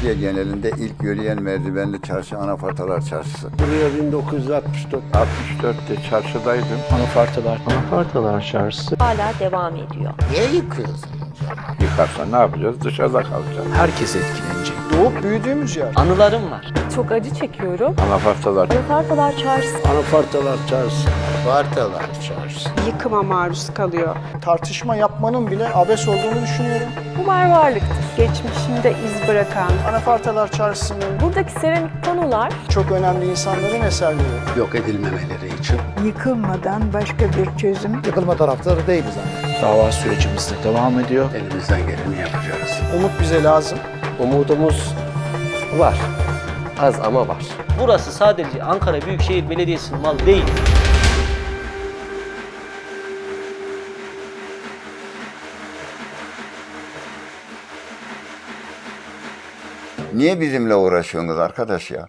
Türkiye genelinde ilk yürüyen merdivenli çarşı Anafartalar Çarşısı. Buraya 1964 64'te çarşıdaydım. Anafartalar. Anafartalar Çarşısı. hala devam ediyor. Niye yıkıyorsun? Yıkarsa ne yapacağız? Dışarıda kalacağız. Herkes etkilenecek. doğup büyüdüğümüz yer. Anılarım var. Çok acı çekiyorum. Anafartalar. Anafartalar Çarşısı Anafartalar Çarşısı. Vartalar Çarşısı. yıkıma maruz kalıyor. Tartışma yapmanın bile abes olduğunu düşünüyorum. Kumar varlıktır. Geçmişinde iz bırakan, Anafartalar Çarşısı'nın Buradaki seramik panolar çok önemli insanların eserleri. Yok edilmemeleri için. yıkılmadan başka bir çözüm Yıkılma taraftarı değiliz ama. Dava sürecimiz de devam ediyor. Elimizden geleni yapacağız. Umut bize lazım. Umudumuz var. Az ama var. Burası sadece Ankara Büyükşehir Belediyesi'nin malı değil. Niye bizimle uğraşıyorsunuz arkadaş ya?